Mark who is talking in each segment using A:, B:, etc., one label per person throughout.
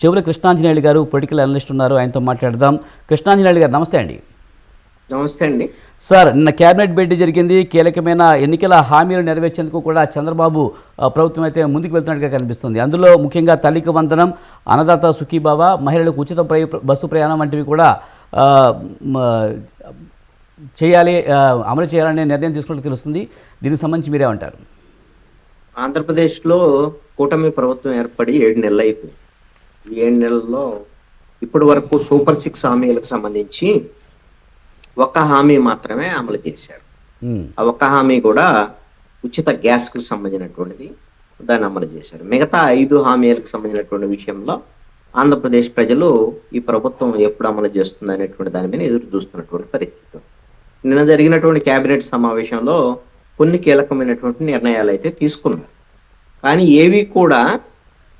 A: చెవుల కృష్ణాంజనేయులు గారు political analyst ఉన్నారు. ఆయనతో మాట్లాడదాం. కృష్ణాంజనేయులు గారు నమస్తే అండి.
B: నమస్తే అండి.
A: సార్ నిన్న కేబినెట్ భేటీ జరిగింది. కీలకమైన ఎన్నికల హామీలు నెరవేర్చేందుకు కూడా చంద్రబాబు ప్రభుత్వం అయితే ముందుకు వెళ్తున్నట్టుగా కనిపిస్తుంది. అందులో ముఖ్యంగా తల్లికి వందనం అన్నదాత సుఖీబాబా మహిళలకు ఉచిత బస్సు ప్రయాణం వంటివి కూడా చేయాలి అమలు చేయాలనే నిర్ణయం తీసుకున్నట్టు తెలుస్తుంది. దీనికి సంబంధించి మీరేమంటారు?
B: ఆంధ్రప్రదేశ్లో కూటమి ప్రభుత్వం ఏర్పడి ఏడు నెలలు అయిపోయింది. ఏడు నెలల్లో ఇప్పటి వరకు సూపర్ సిక్స్ హామీలకు సంబంధించి ఒక్క హామీ మాత్రమే అమలు చేశారు. ఆ ఒక్క హామీ కూడా ఉచిత గ్యాస్కు సంబంధించినటువంటిది దాన్ని అమలు చేశారు. మిగతా ఐదు హామీలకు సంబంధించినటువంటి విషయంలో ఆంధ్రప్రదేశ్ ప్రజలు ఈ ప్రభుత్వం ఎప్పుడు అమలు చేస్తుంది అనేటువంటి దాని మీద ఎదురు చూస్తున్నటువంటి పరిస్థితి. నిన్న జరిగినటువంటి కేబినెట్ సమావేశంలో కొన్ని కీలకమైనటువంటి నిర్ణయాలు అయితే తీసుకున్నారు. కానీ ఏవి కూడా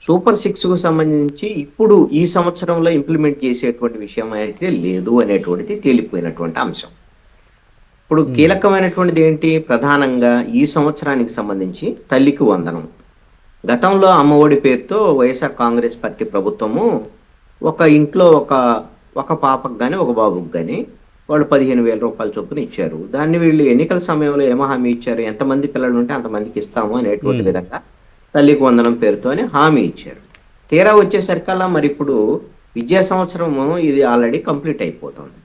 B: సూపర్ సిక్స్కు సంబంధించి ఇప్పుడు ఈ సంవత్సరంలో ఇంప్లిమెంట్ చేసేటువంటి విషయం అయితే లేదు అనేటువంటిది తేలిపోయినటువంటి అంశం. ఇప్పుడు కీలకమైనటువంటిది ఏంటి? ప్రధానంగా ఈ సంవత్సరానికి సంబంధించి తల్లికి వందనం. గతంలో అమ్మఒడి పేరుతో వైఎస్ఆర్ కాంగ్రెస్ పార్టీ ప్రభుత్వము ఒక ఇంట్లో ఒక ఒక పాపకు కానీ ఒక బాబుకు కానీ వాళ్ళు పదిహేను వేల రూపాయల చొప్పున ఇచ్చారు. దాన్ని వీళ్ళు ఎన్నికల సమయంలో ఏమో హామీ ఇచ్చారు? ఎంతమంది పిల్లలు ఉంటే అంతమందికి ఇస్తాము అనేటువంటి విధంగా తల్లికి వందనం పేరుతోనే హామీ ఇచ్చారు. తీరా వచ్చేసరికల్లా మరి ఇప్పుడు విద్యా సంవత్సరము ఇది ఆల్రెడీ కంప్లీట్ అయిపోతుంది.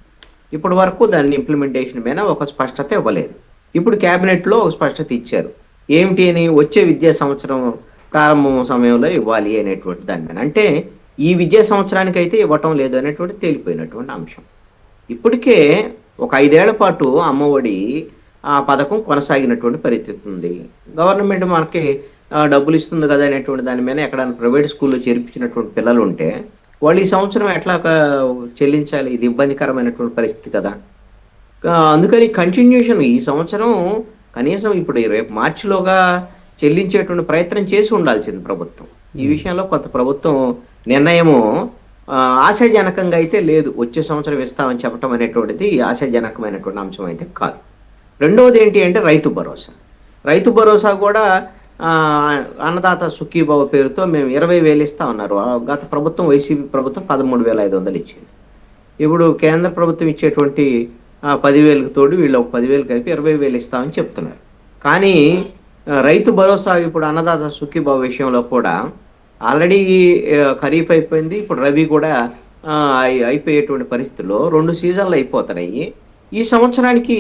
B: ఇప్పటి వరకు దాన్ని ఇంప్లిమెంటేషన్ మీద ఒక స్పష్టత ఇవ్వలేదు. ఇప్పుడు క్యాబినెట్లో ఒక స్పష్టత ఇచ్చారు. ఏమిటి అని వచ్చే విద్యా సంవత్సరం ప్రారంభం సమయంలో ఇవ్వాలి అనేటువంటి దాని మీద. అంటే ఈ విద్యా సంవత్సరానికి అయితే ఇవ్వటం లేదు అనేటువంటి తేలిపోయినటువంటి అంశం. ఇప్పటికే ఒక ఐదేళ్ళ పాటు అమ్మఒడి ఆ పథకం కొనసాగినటువంటి పరిస్థితి ఉంది. గవర్నమెంట్ మనకి డబ్బులు ఇస్తుంది కదా అనేటువంటి దాని మీద ఎక్కడైనా ప్రైవేట్ స్కూల్లో చేర్పించినటువంటి పిల్లలు ఉంటే వాళ్ళు ఈ సంవత్సరం ఎట్లా చెల్లించాలి? ఇది ఇబ్బందికరమైనటువంటి పరిస్థితి కదా. అందుకని కంటిన్యూషన్ ఈ సంవత్సరం కనీసం ఇప్పుడు రేపు మార్చిలోగా చెల్లించేటువంటి ప్రయత్నం చేసి ఉండాల్సింది ప్రభుత్వం. ఈ విషయంలో కొంత ప్రభుత్వం నిర్ణయము ఆశాజనకంగా అయితే లేదు. వచ్చే సంవత్సరం ఇస్తామని చెప్పడం అనేటువంటిది ఆశాజనకమైనటువంటి అంశం అయితే కాదు. రెండవది ఏంటి అంటే రైతు భరోసా. రైతు భరోసా కూడా అన్నదాత సుఖీభావ పేరుతో మేము ఇరవై వేలు ఇస్తా ఉన్నారు. గత ప్రభుత్వం వైసీపీ ప్రభుత్వం పదమూడు వేల ఐదు వందలు ఇచ్చింది. ఇప్పుడు కేంద్ర ప్రభుత్వం ఇచ్చేటువంటి పదివేలకు తోడు వీళ్ళు ఒక పదివేలు కలిపి ఇరవై వేలు ఇస్తామని చెప్తున్నారు. కానీ రైతు భరోసా ఇప్పుడు అన్నదాత సుఖీభావ విషయంలో కూడా ఆల్రెడీ ఖరీఫ్ అయిపోయింది. ఇప్పుడు రవి కూడా అయిపోయేటువంటి పరిస్థితుల్లో రెండు సీజన్లు అయిపోతున్నాయి. ఈ సంవత్సరానికి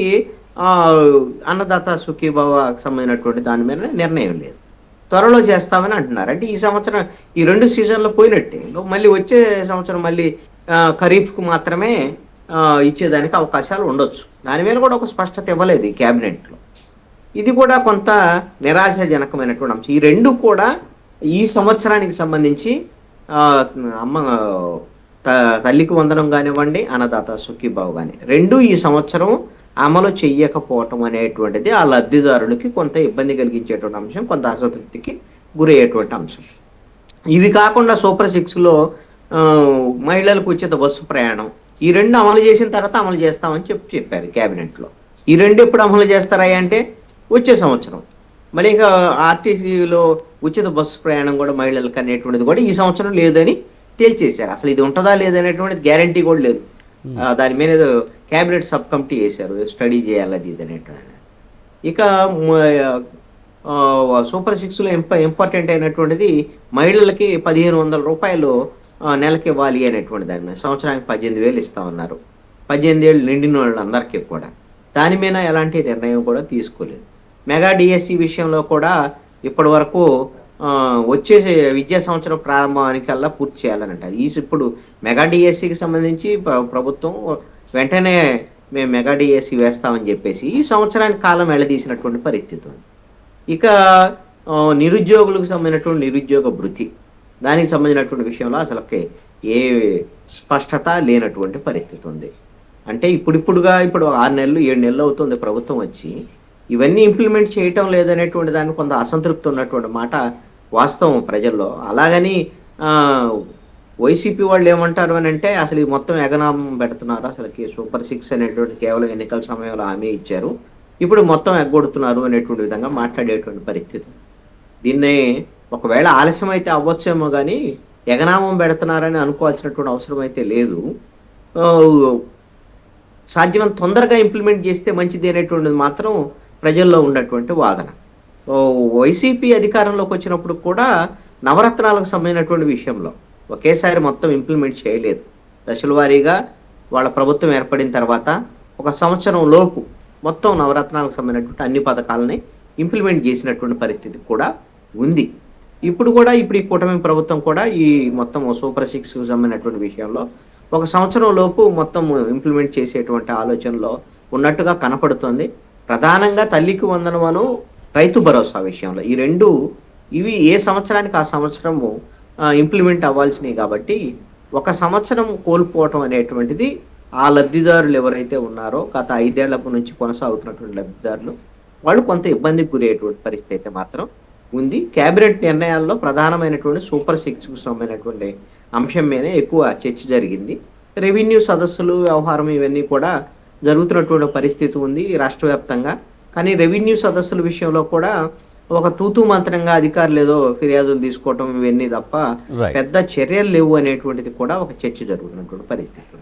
B: అన్నదాత సుఖీభావ సంబంధించినటువంటి దాని మీద నిర్ణయం లేదు. త్వరలో చేస్తామని అంటున్నారు. అంటే ఈ సంవత్సరం ఈ రెండు సీజన్లు పోయినట్టే. మళ్ళీ వచ్చే సంవత్సరం మళ్ళీ ఖరీఫ్కు మాత్రమే ఇచ్చేదానికి అవకాశాలు ఉండొచ్చు. దాని మీద కూడా ఒక స్పష్టత ఇవ్వలేదు ఈ క్యాబినెట్లో. ఇది కూడా కొంత నిరాశాజనకమైనటువంటి అంశం. ఈ రెండు కూడా ఈ సంవత్సరానికి సంబంధించి అమ్మ తల్లికి వందనం కానివ్వండి అన్నదాత సుఖీబాబు కానీ రెండు ఈ సంవత్సరం అమలు చెయ్యకపోవటం అనేటువంటిది ఆ లబ్ధిదారులకి కొంత ఇబ్బంది కలిగించేటువంటి అంశం కొంత అసంతృప్తికి గురయ్యేటువంటి అంశం. ఇవి కాకుండా సూపర్ సిక్స్లో మహిళలకు ఉచిత బస్సు ప్రయాణం. ఈ రెండు అమలు చేసిన తర్వాత అమలు చేస్తామని చెప్పి చెప్పారు క్యాబినెట్లో. ఈ రెండు ఎప్పుడు అమలు చేస్తారా అంటే వచ్చే సంవత్సరం. మళ్ళీ ఇంకా ఆర్టీసీలో ఉచిత బస్సు ప్రయాణం కూడా మహిళలకు అనేటువంటిది కూడా ఈ సంవత్సరం లేదని తేల్చేశారు. అసలు ఇది ఉంటుందా లేదనేటువంటిది గ్యారంటీ కూడా లేదు. ఆ, దాని మీద ఏదో క్యాబినెట్ సబ్ కమిటీ వేశారు. స్టడీ చేయాలి అది ఇది అనేటువంటి ఇక సూపర్ సిక్స్లో ఇంప ఇంపార్టెంట్ అయినటువంటిది మహిళలకి పదిహేను వందల రూపాయలు నెలకి ఇవ్వాలి అనేటువంటి దాని మీద. సంవత్సరానికి పద్దెనిమిది వేలు ఇస్తా ఉన్నారు. పద్దెనిమిది ఏళ్ళు నిండిన వాళ్ళందరికీ కూడా. దాని మీద ఎలాంటి నిర్ణయం కూడా తీసుకోలేదు. మెగా డిఎస్సి విషయంలో కూడా ఇప్పటి వరకు వచ్చే విద్యా సంవత్సరం ప్రారంభానికల్లా పూర్తి చేయాలని అంటారు ఈ ఇప్పుడు మెగా డిఎస్సికి సంబంధించి ప్రభుత్వం వెంటనే మేము మెగా డిఎస్సి వేస్తామని చెప్పేసి ఈ సంవత్సరానికి కాలం వెళ్ళదీసినటువంటి పరిస్థితి ఉంది. ఇక నిరుద్యోగులకు సంబంధించినటువంటి నిరుద్యోగ భృతి. దానికి సంబంధించినటువంటి విషయంలో అసలుకి ఏ స్పష్టత లేనటువంటి పరిస్థితి ఉంది. అంటే ఇప్పుడిప్పుడుగా ఇప్పుడు ఆరు నెలలు ఏడు నెలలు అవుతుంది ప్రభుత్వం వచ్చి. ఇవన్నీ ఇంప్లిమెంట్ చేయటం లేదనేటువంటి దాన్ని కొంత అసంతృప్తి ఉన్నటువంటి మాట వాస్తవం ప్రజల్లో. అలాగని వైసీపీ వాళ్ళు ఏమంటారు అని అంటే అసలు ఇది మొత్తం ఎగనామం పెడుతున్నారు? అసలుకి సూపర్ సిక్స్ అనేటువంటి కేవలం ఎన్నికల సమయంలో హామీ ఇచ్చారు. ఇప్పుడు మొత్తం ఎగ్గొడుతున్నారు అనేటువంటి విధంగా మాట్లాడేటువంటి పరిస్థితి. దీన్ని ఒకవేళ ఆలస్యం అయితే అవ్వచ్చేమో కానీ ఎగనామం పెడుతున్నారని అనుకోవాల్సినటువంటి అవసరం అయితే లేదు. ఆ, తొందరగా ఇంప్లిమెంట్ చేస్తే మంచిది అనేటువంటిది మాత్రం ప్రజల్లో ఉన్నటువంటి వాదన. వైసీపీ అధికారంలోకి వచ్చినప్పుడు కూడా నవరత్నాలకు సంబంధించినటువంటి విషయంలో ఒకేసారి మొత్తం ఇంప్లిమెంట్ చేయలేదు. దశల వారీగా వాళ్ళ ప్రభుత్వం ఏర్పడిన తర్వాత ఒక సంవత్సరం లోపు మొత్తం నవరత్నాలకు సంబంధించినటువంటి అన్ని పథకాలని ఇంప్లిమెంట్ చేసినటువంటి పరిస్థితి కూడా ఉంది. ఇప్పుడు కూడా ఇప్పుడు ఈ కూటమి ప్రభుత్వం కూడా ఈ మొత్తం సూపర్ సిక్స్ సంబంధించినటువంటి విషయంలో ఒక సంవత్సరం లోపు మొత్తం ఇంప్లిమెంట్ చేసేటువంటి ఆలోచనలో ఉన్నట్టుగా కనపడుతుంది. ప్రధానంగా తల్లికి వందనమను రైతు భరోసా విషయంలో. ఈ రెండు ఇవి ఏ సంవత్సరానికి ఆ సంవత్సరము ఇంప్లిమెంట్ అవ్వాల్సినవి కాబట్టి ఒక సంవత్సరం కోల్పోవటం అనేటువంటిది ఆ లబ్ధిదారులు ఎవరైతే ఉన్నారో గత ఐదేళ్ళ నుంచి కొనసాగుతున్నటువంటి లబ్ధిదారులు వాళ్ళు కొంత ఇబ్బందికి గురయ్యేటువంటి పరిస్థితి అయితే మాత్రం ఉంది. కేబినెట్ నిర్ణయాల్లో ప్రధానమైనటువంటి సూపర్ సిక్స్కు సంబంధించినటువంటి అంశం మీద ఎక్కువ చర్చ జరిగింది. రెవెన్యూ సదస్సులు వ్యవహారం ఇవన్నీ కూడా జరుగుతున్నటువంటి పరిస్థితి ఉంది రాష్ట్ర వ్యాప్తంగా కానీ రెవెన్యూ సదస్సుల విషయంలో కూడా ఒక తూతూ మంత్రంగా అధికారులు ఏదో ఫిర్యాదులు తీసుకోవటం ఇవన్నీ తప్ప. పెద్ద చర్యలు లేవు అనేటువంటిది కూడా ఒక చర్చ జరుగుతున్నటువంటి పరిస్థితి